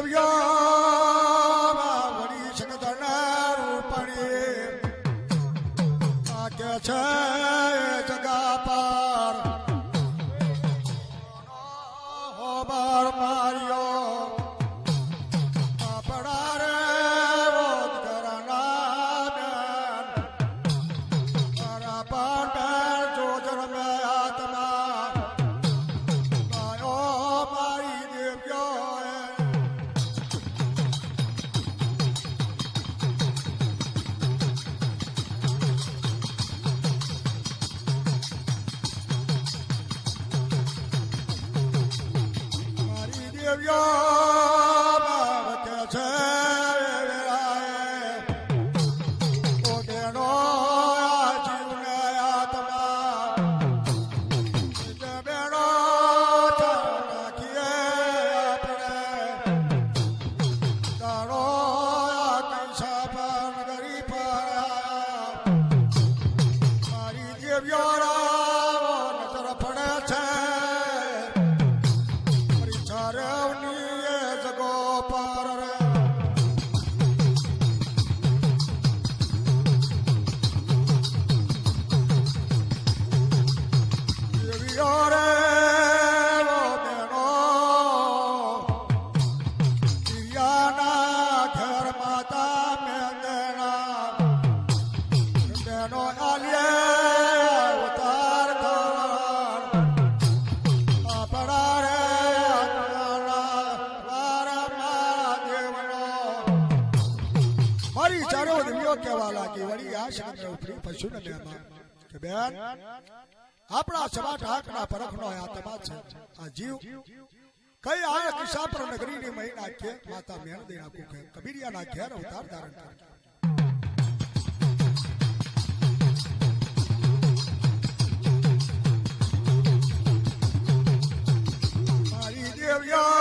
There we go. of બેન આપણા સવા ઢાકના પરખનો આ તમા આ જીવ કઈ આ કિશાપર નગરીની મહિના કે માતા મેણદી નાખું કે કબીરિયાના ઘેર અવતાર ધારણ કરે yeah, yeah.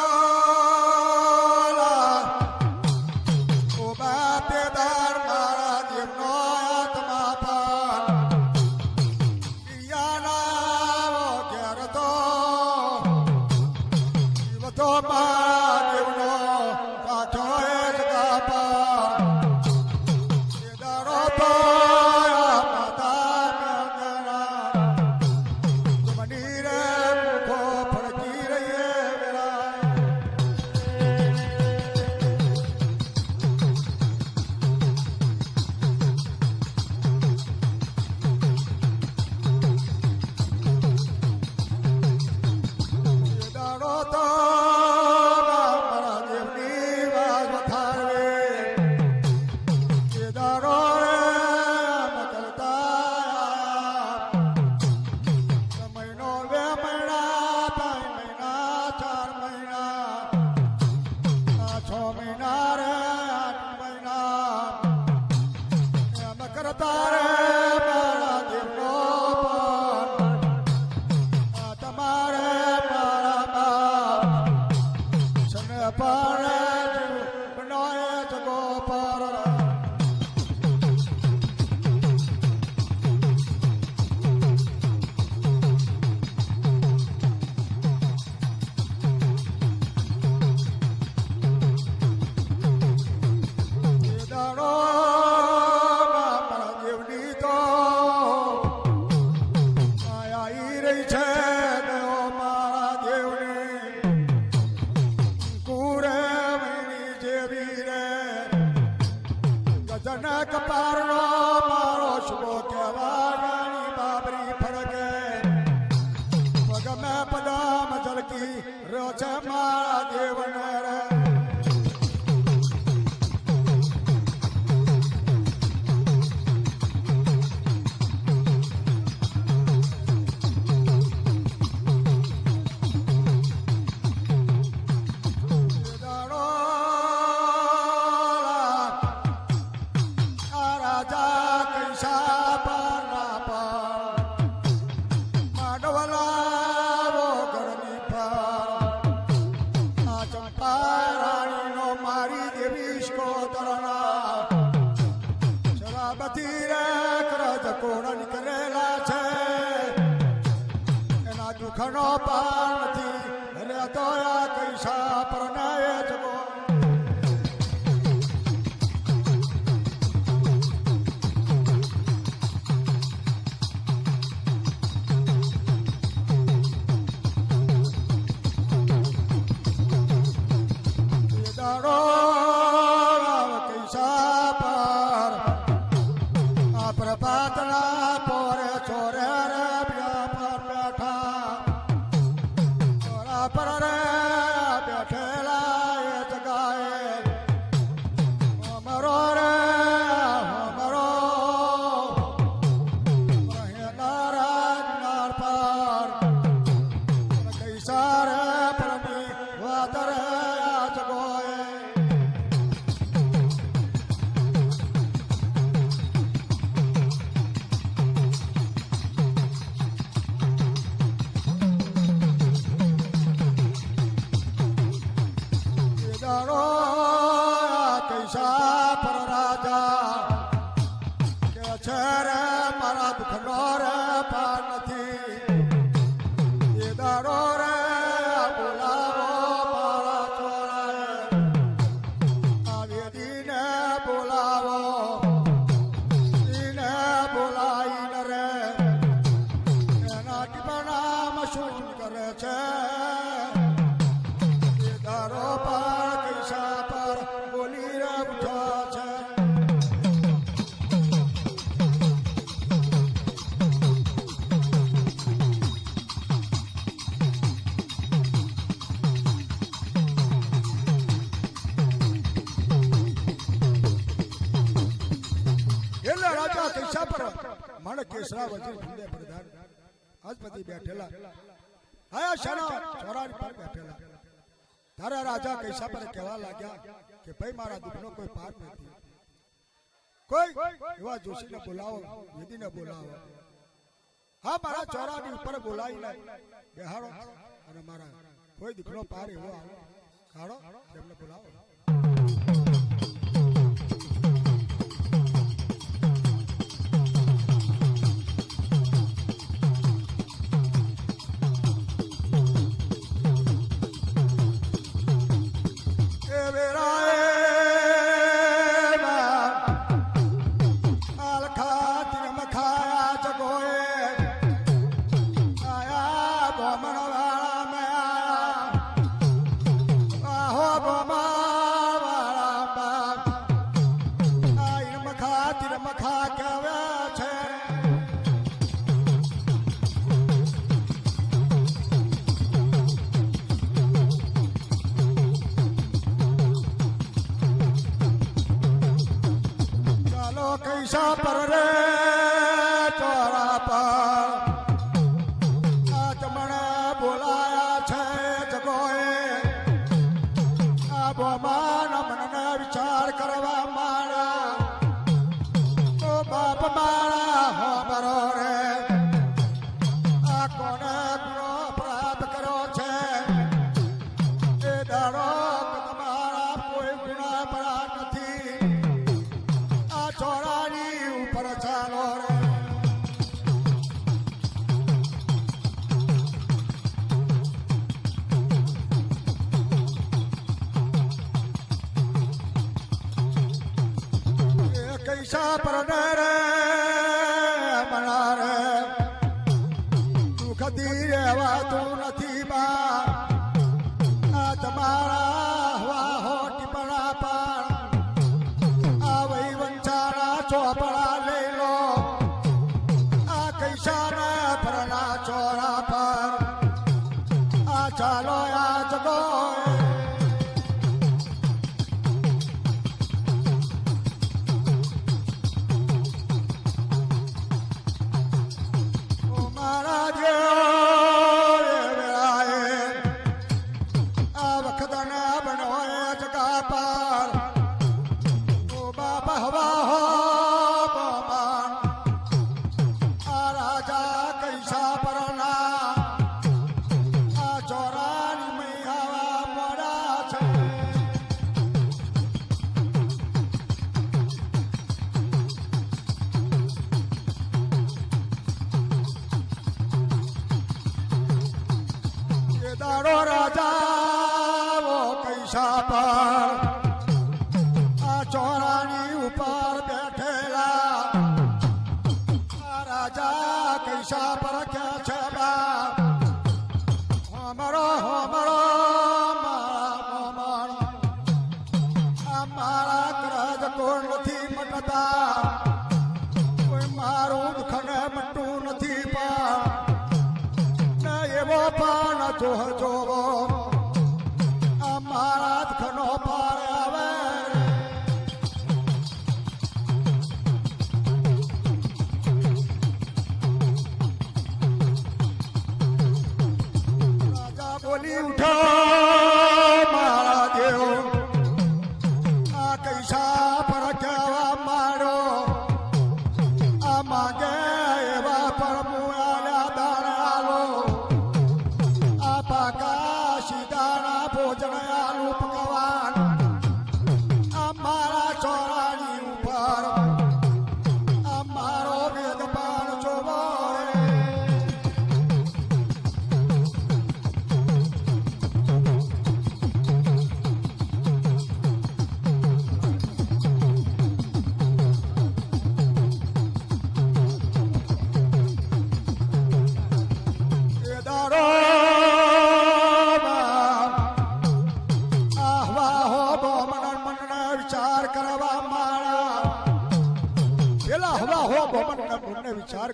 હેલા રાજા કૈસા પર મણ કેસરા વજીર ફુંદે પ્રધાન. આજપતિ બેઠેલા. આયા શના ચોરાડ પર બેઠેલા. તારા રાજા કૈસા પર કહેવા લાગ્યા કે ભાઈ, મારા દુઃખનો કોઈ પાર નથી. કોઈ એવા જોશીને બોલાવો, વેદીને બોલાવો. હા, મારા ચોરાની ઉપર બોલાવી લે બેહાડો. અને મારા કોઈ દીકરો પાર એવો આવો. કાઢો એમને બોલાવો. परो शाबा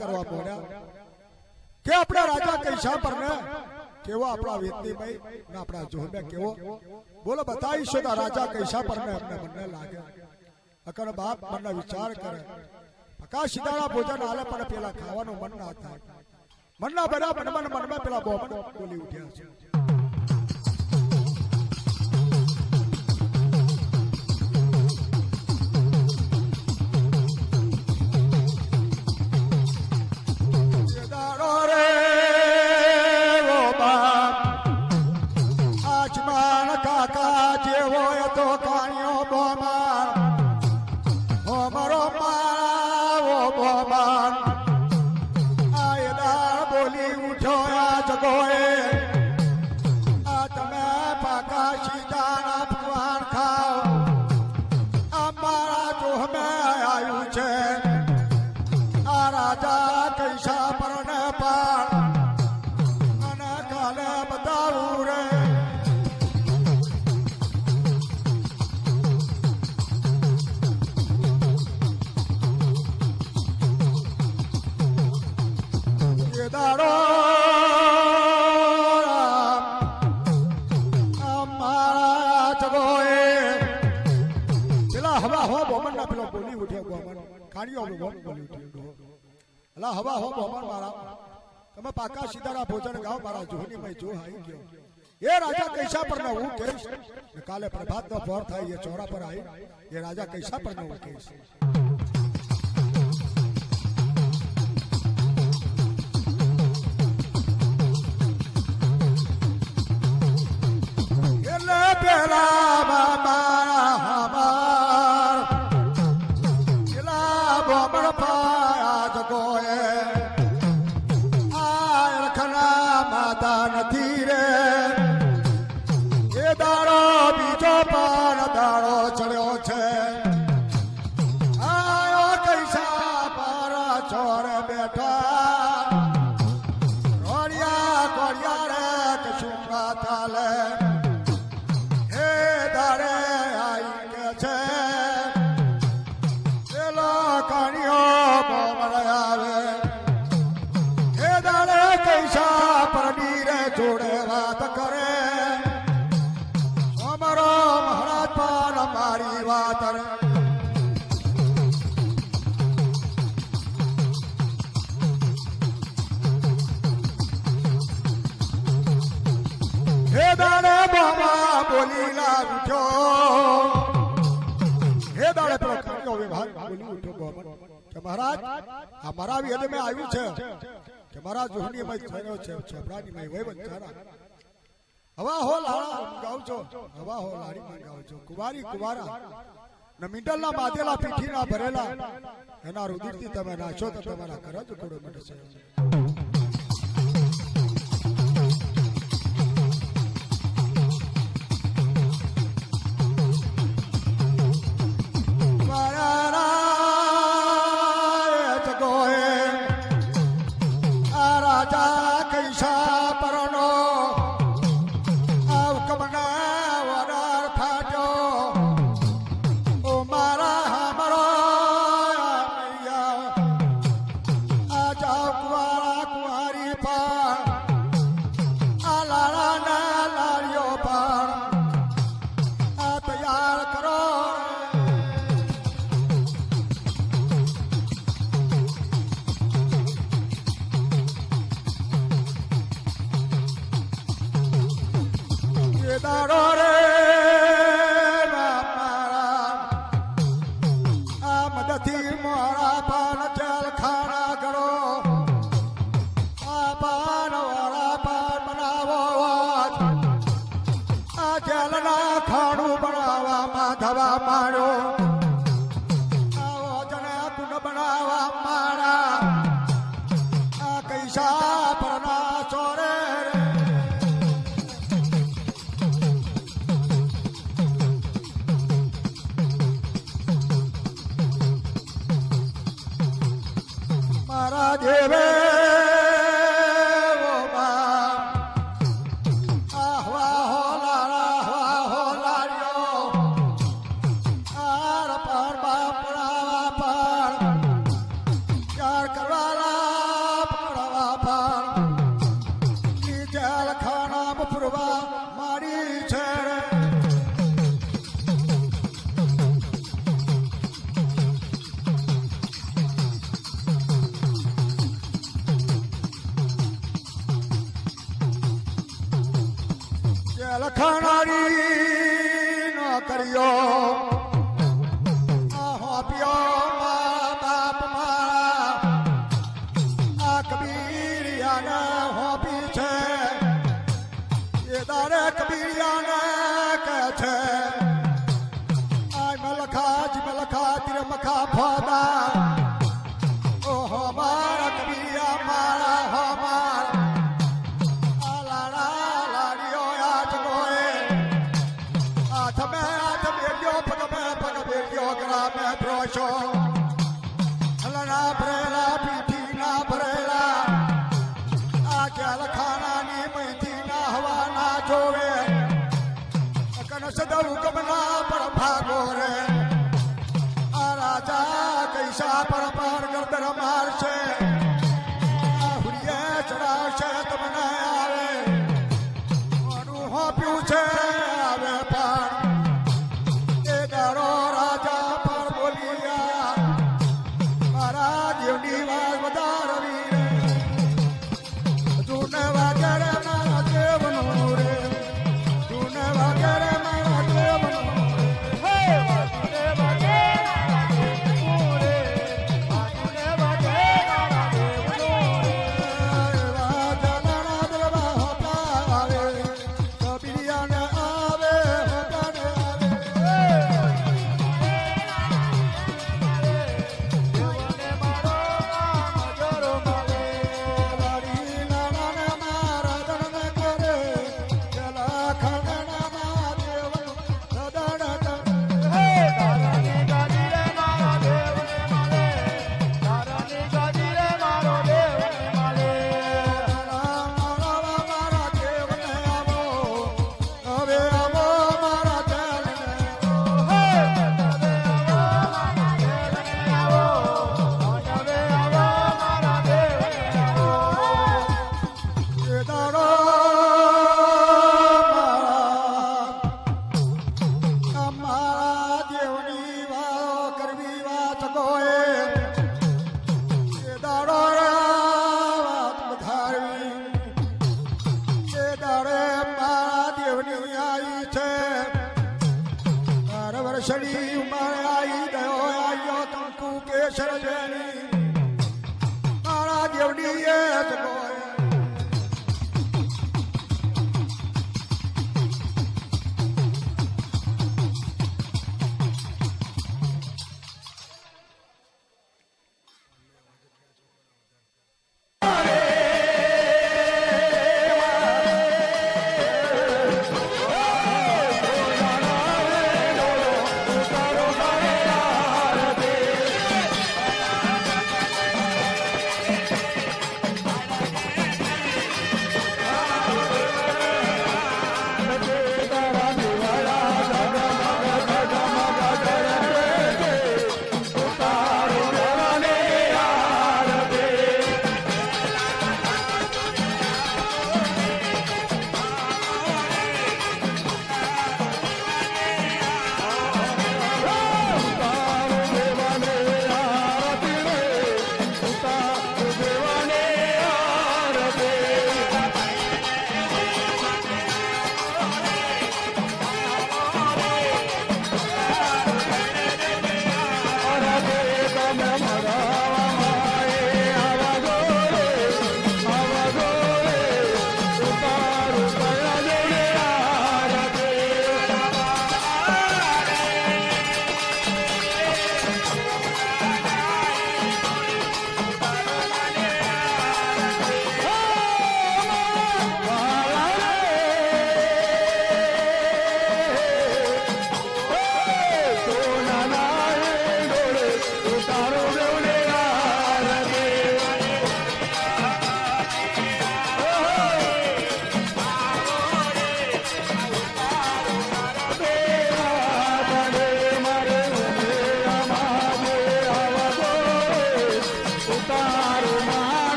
કરવા મોડ્યા કે આપણા રાજા કૈસા પર ને કેવો આપણા વેદનીભાઈ ને આપણા જોહબે કેવો? બોલો બતાવીશું તો રાજા કૈસા પર ને અમને મને લાગે. અકર બાપ મને વિચાર કરે. પકા સીધાળા ભોજન આલે પણ પેલા ખાવાનું મન ના થાય. મનના બરા મનમાં ને મનમાં પેલા બોમન બોલી ઉઠ્યા છે. કાઢ્યો આપણો ઉઠ્યો અલા હવા હો બોમન મારા તમે પાકા સીધારા ભોજન ગાવ મારા જોની મેં જો આવી ગયો એ રાજા કૈસા પર ના હું ને કાલે પ્રભાત નો ફોર થાય, એ ચોરા પર આવી એ રાજા કૈસા પર ને હું કહીશ? બોલી લાવજો હે મહારાજ મેં આવ્યું છે. મારા જોહની છે વૈવન ચારા હવા હો લાડા ગાવ છો હવા માં કુવારી કુવારા. ને મીંડલના બાંધેલા પીઠીના ભરેલા. એના રુધિરથી તમે નાશો તો તમારા કરજ ઘોડો મળશે જેલના ખાણું બનાવવામાં ધવા મારો લખણારી નો કર્યો. મે